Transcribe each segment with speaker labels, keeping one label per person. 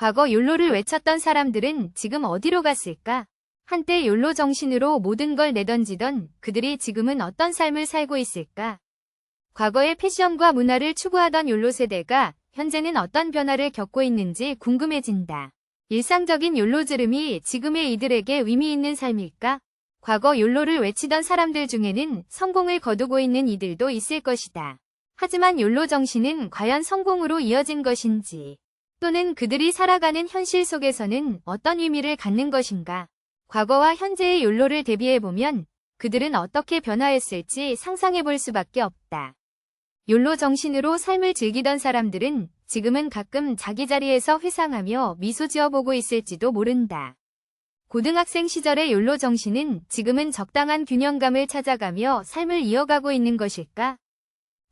Speaker 1: 과거 욜로를 외쳤던 사람들은 지금 어디로 갔을까? 한때 욜로 정신으로 모든 걸 내던지던 그들이 지금은 어떤 삶을 살고 있을까? 과거의 패션과 문화를 추구하던 욜로 세대가 현재는 어떤 변화를 겪고 있는지 궁금해진다. 일상적인 욜로 지름이 지금의 이들에게 의미 있는 삶일까? 과거 욜로를 외치던 사람들 중에는 성공을 거두고 있는 이들도 있을 것이다. 하지만 욜로 정신은 과연 성공으로 이어진 것인지 또는 그들이 살아가는 현실 속에서는 어떤 의미를 갖는 것인가? 과거와 현재의 욜로를 대비해보면 그들은 어떻게 변화했을지 상상해 볼 수밖에 없다. 욜로 정신으로 삶을 즐기던 사람들은 지금은 가끔 자기 자리에서 회상하며 미소 지어보고 있을지도 모른다. 고등학생 시절의 욜로 정신은 지금은 적당한 균형감을 찾아가며 삶을 이어가고 있는 것일까?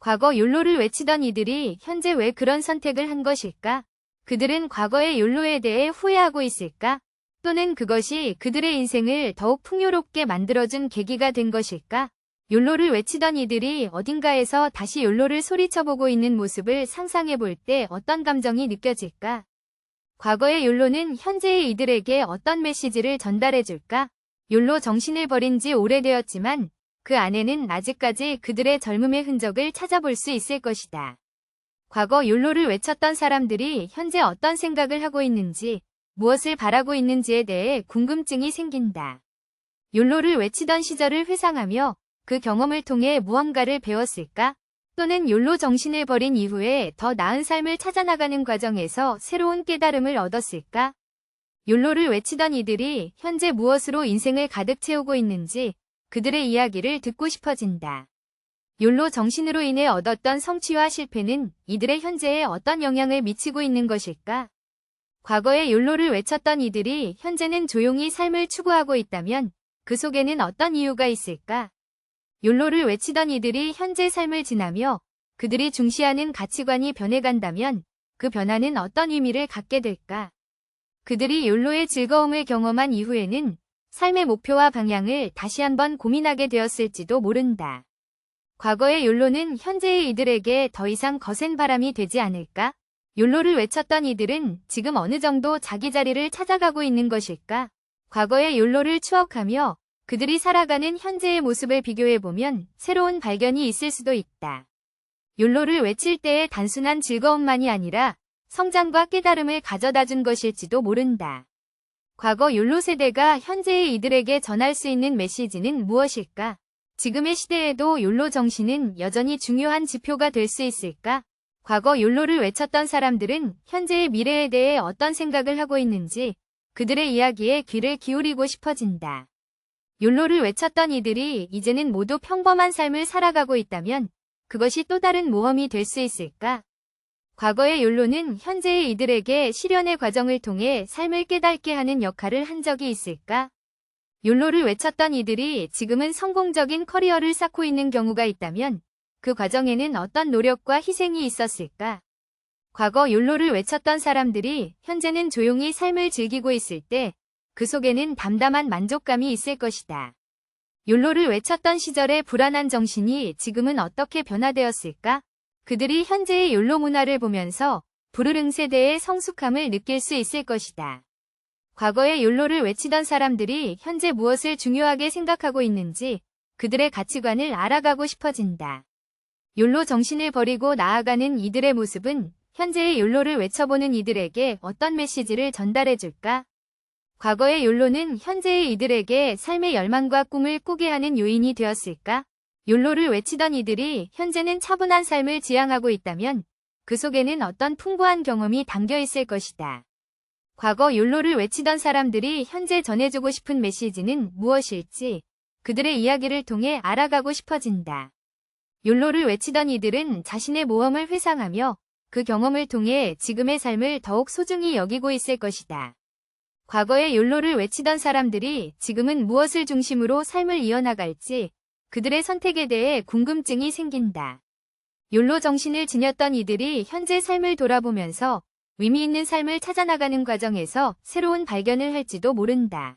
Speaker 1: 과거 욜로를 외치던 이들이 현재 왜 그런 선택을 한 것일까? 그들은 과거의 욜로에 대해 후회하고 있을까? 또는 그것이 그들의 인생을 더욱 풍요롭게 만들어준 계기가 된 것일까? 욜로를 외치던 이들이 어딘가에서 다시 욜로를 소리쳐보고 있는 모습을 상상해 볼 때 어떤 감정이 느껴질까? 과거의 욜로는 현재의 이들에게 어떤 메시지를 전달해 줄까? 욜로 정신을 버린 지 오래되었지만 그 안에는 아직까지 그들의 젊음의 흔적을 찾아볼 수 있을 것이다. 과거 욜로를 외쳤던 사람들이 현재 어떤 생각을 하고 있는지, 무엇을 바라고 있는지에 대해 궁금증이 생긴다. 욜로를 외치던 시절을 회상하며 그 경험을 통해 무언가를 배웠을까? 또는 욜로 정신을 버린 이후에 더 나은 삶을 찾아나가는 과정에서 새로운 깨달음을 얻었을까? 욜로를 외치던 이들이 현재 무엇으로 인생을 가득 채우고 있는지 그들의 이야기를 듣고 싶어진다. 욜로 정신으로 인해 얻었던 성취와 실패는 이들의 현재에 어떤 영향을 미치고 있는 것일까? 과거에 욜로를 외쳤던 이들이 현재는 조용히 삶을 추구하고 있다면 그 속에는 어떤 이유가 있을까? 욜로를 외치던 이들이 현재 삶을 지나며 그들이 중시하는 가치관이 변해간다면 그 변화는 어떤 의미를 갖게 될까? 그들이 욜로의 즐거움을 경험한 이후에는 삶의 목표와 방향을 다시 한번 고민하게 되었을지도 모른다. 과거의 욜로는 현재의 이들에게 더 이상 거센 바람이 되지 않을까? 욜로를 외쳤던 이들은 지금 어느 정도 자기 자리를 찾아가고 있는 것일까? 과거의 욜로를 추억하며 그들이 살아가는 현재의 모습을 비교해보면 새로운 발견이 있을 수도 있다. 욜로를 외칠 때의 단순한 즐거움만이 아니라 성장과 깨달음을 가져다 준 것일지도 모른다. 과거 욜로 세대가 현재의 이들에게 전할 수 있는 메시지는 무엇일까? 지금의 시대에도 욜로 정신은 여전히 중요한 지표가 될 수 있을까? 과거 욜로를 외쳤던 사람들은 현재의 미래에 대해 어떤 생각을 하고 있는지 그들의 이야기에 귀를 기울이고 싶어진다. 욜로를 외쳤던 이들이 이제는 모두 평범한 삶을 살아가고 있다면 그것이 또 다른 모험이 될 수 있을까? 과거의 욜로는 현재의 이들에게 실현의 과정을 통해 삶을 깨닫게 하는 역할을 한 적이 있을까? 욜로를 외쳤던 이들이 지금은 성공적인 커리어를 쌓고 있는 경우가 있다면 그 과정에는 어떤 노력과 희생이 있었을까? 과거 욜로를 외쳤던 사람들이 현재는 조용히 삶을 즐기고 있을 때 그 속에는 담담한 만족감이 있을 것이다. 욜로를 외쳤던 시절의 불안한 정신이 지금은 어떻게 변화되었을까? 그들이 현재의 욜로 문화를 보면서 부르릉 세대의 성숙함을 느낄 수 있을 것이다. 과거의 욜로를 외치던 사람들이 현재 무엇을 중요하게 생각하고 있는지 그들의 가치관을 알아가고 싶어진다. 욜로 정신을 버리고 나아가는 이들의 모습은 현재의 욜로를 외쳐보는 이들에게 어떤 메시지를 전달해줄까? 과거의 욜로는 현재의 이들에게 삶의 열망과 꿈을 꾸게 하는 요인이 되었을까? 욜로를 외치던 이들이 현재는 차분한 삶을 지향하고 있다면 그 속에는 어떤 풍부한 경험이 담겨 있을 것이다. 과거 욜로를 외치던 사람들이 현재 전해주고 싶은 메시지는 무엇일지 그들의 이야기를 통해 알아가고 싶어진다. 욜로를 외치던 이들은 자신의 모험을 회상하며 그 경험을 통해 지금의 삶을 더욱 소중히 여기고 있을 것이다. 과거의 욜로를 외치던 사람들이 지금은 무엇을 중심으로 삶을 이어나갈지 그들의 선택에 대해 궁금증이 생긴다. 욜로 정신을 지녔던 이들이 현재 삶을 돌아보면서 의미 있는 삶을 찾아나가는 과정에서 새로운 발견을 할지도 모른다.